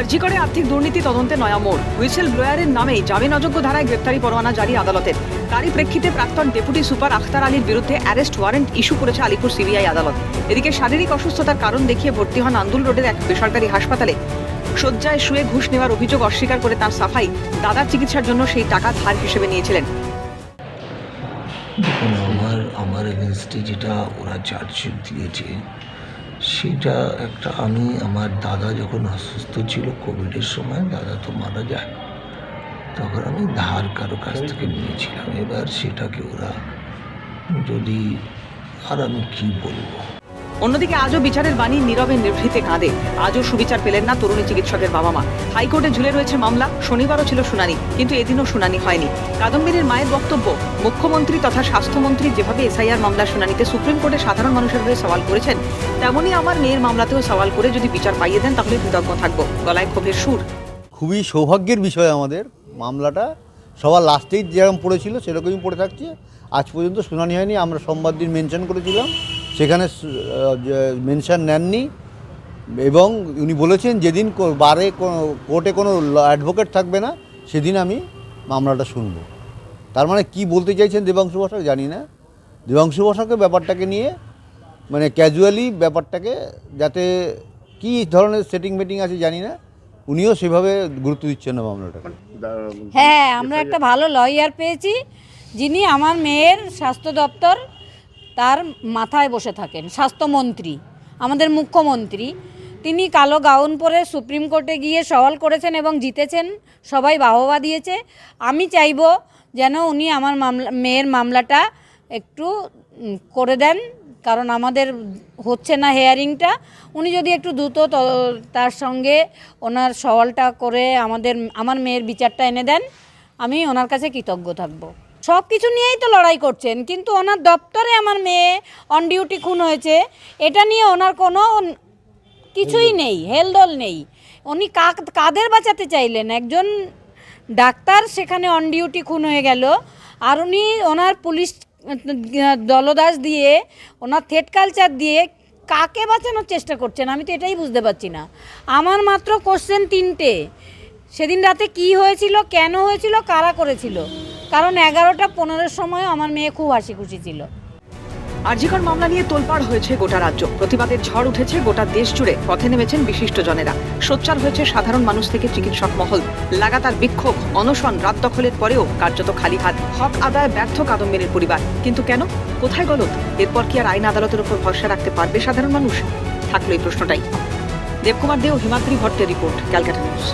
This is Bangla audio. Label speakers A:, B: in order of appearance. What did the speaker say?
A: আরজি করে আর্থিক দুর্নীতি তদন্তে নয়া মোড়। হুইসেল ব্লোয়ারের নামেই জামিন অযোগ্য ধারায় গ্রেপ্তারি পরোয়ানা জারি আদালতের। তারই প্রেক্ষিতে প্রাক্তন ডেপুটি সুপার আখতার আলীর বিরুদ্ধে অ্যারেস্ট ওয়ারেন্ট ইস্যু করেছে আলিপুর সিবিআই আদালত। এদিকে শারীরিক অসুস্থতার কারণ দেখিয়ে ভর্তি হন আন্দুল রোডের এক বেসরকারি হাসপাতালে। শয্যায় শুয়ে ঘুষ নেওয়ার অভিযোগ অস্বীকার করে তার সাফাই দাদার চিকিৎসার জন্য সেই টাকা ধার হিসেবে নিয়েছিলেন।
B: আমার আমার এগেনস্টে যেটা ওরা চার্জশিট দিয়েছে সেটা একটা আমি, আমার দাদা যখন অসুস্থ ছিল কোভিডের সময়, দাদা তো মারা যায়। তখন আমি ধার কারও কাছ থেকে নিয়েছিলাম। এবার সেটাকে ওরা যদি, আর আমি কী বলব?
A: অন্যদিকে আজও বিচারের বাণী নীরবে নিভৃতে কাঁদে। আজও সুবিচার পেলেন না তরুণী চিকিৎসকের বাবা মা হাইকোর্টে ঝুলে রয়েছে মামলা, শনিবারও ছিল শুনানি, কিন্তু এদিনও শুনানি হয়নি। কাদম্বিনীর মায়ের বক্তব্য, মুখ্যমন্ত্রী তথা স্বাস্থ্যমন্ত্রী যেভাবে এসআইআর মামলার শুনানিতে সুপ্রিম কোর্টে সাধারণ মানুষের হয়ে সওয়াল করেছেন, তেমনই আমার মেয়ের মামলাতেও সওয়াল করে যদি বিচার পাইয়ে দেন, তাহলে কৃতজ্ঞ থাকব। গলায় ক্ষোভের সুর।
C: খুবই সৌভাগ্যের বিষয় আমাদের মামলাটা। সবার লাস্টেই যেরকম পড়েছিল, সেরকমই পড়ে থাকছে। আজ পর্যন্ত শুনানি হয়নি, আমরা সোমবার দিন মেনশন করেছিলাম। সেখানে মেনশন নেননি এবং উনি বলেছেন যেদিন বারে কোর্টে কোনো অ্যাডভোকেট থাকবে না, সেদিন আমি মামলাটা শুনব। তার মানে কি বলতে চাইছেন দেবাংশু বসাক জানি না। দেবাংশু বসাকের ব্যাপারটাকে নিয়ে মানে ক্যাজুয়ালি ব্যাপারটাকে যাতে কী ধরনের সেটিং মেটিং আছে জানি না, উনিও সেভাবে গুরুত্ব দিচ্ছেন না মামলাটাকে।
D: হ্যাঁ আমরা একটা ভালো লয়ার পেয়েছি, যিনি আমার মেয়ের স্বাস্থ্য দপ্তর তার মাথায় বসে থাকেন, স্বাস্থ্যমন্ত্রী, আমাদের মুখ্যমন্ত্রী। তিনি কালো গাউন পরে সুপ্রিম কোর্টে গিয়ে সওয়াল করেছেন এবং জিতেছেন, সবাই বাহবা দিয়েছে। আমি চাইব যেন উনি আমার মামলা, মেয়ের মামলাটা একটু করে দেন, কারণ আমাদের হচ্ছে না হেয়ারিংটা। উনি যদি একটু দ্রুত তার সঙ্গে ওনার সওয়ালটা করে আমাদের, আমার মেয়ের বিচারটা এনে দেন, আমি ওনার কাছে কৃতজ্ঞ থাকব। সব কিছু নিয়েই তো লড়াই করছেন কিন্তু ওনার দপ্তরে আমার মেয়ে অন ডিউটি খুন হয়েছে এটা নিয়ে ওনার কোনো কিছুই নেই হেলদোল নেই। উনি কাক কাদের বাঁচাতে চাইলেন? একজন ডাক্তার সেখানে অন ডিউটি খুন হয়ে গেল আর উনি ওনার পুলিশ দলদাস দিয়ে ওনার থেট কালচার দিয়ে কাকে বাঁচানোর চেষ্টা করছেন? আমি তো এটাই বুঝতে পারছি না। আমার মাত্র কোশ্চেন তিনটে। সেদিন রাতে কি হয়েছিল কেন হয়েছিল কারা করেছিল? কারণ এগারোটা পনেরোর সময় আমার মেয়ে খুব হাসি খুশি ছিল।
A: আরজিকর মামলা নিয়ে তোলপাড় হয়েছে গোটা রাজ্য। প্রতিবাদের ঝড় উঠেছে গোটা দেশ জুড়ে। পথে নেমেছেন বিশিষ্ট জনেরা সোচ্চার হয়েছে সাধারণ মানুষ থেকে চিকিৎসক মহল। লাগাতার বিক্ষোভ, অনশন, রাত দখলের পরেও কার্যত খালি হাত। হক আদায় ব্যর্থ কাদম্বিনীর পরিবার। কিন্তু কেন? কোথায় গলত এরপর কি আর আইন আদালতের উপর ভরসা রাখতে পারবে সাধারণ মানুষ? থাকল এই প্রশ্নটাই। দেবকুমার দেও, হিমাদ্রি ভট্টের রিপোর্ট, ক্যালকাটা নিউজ।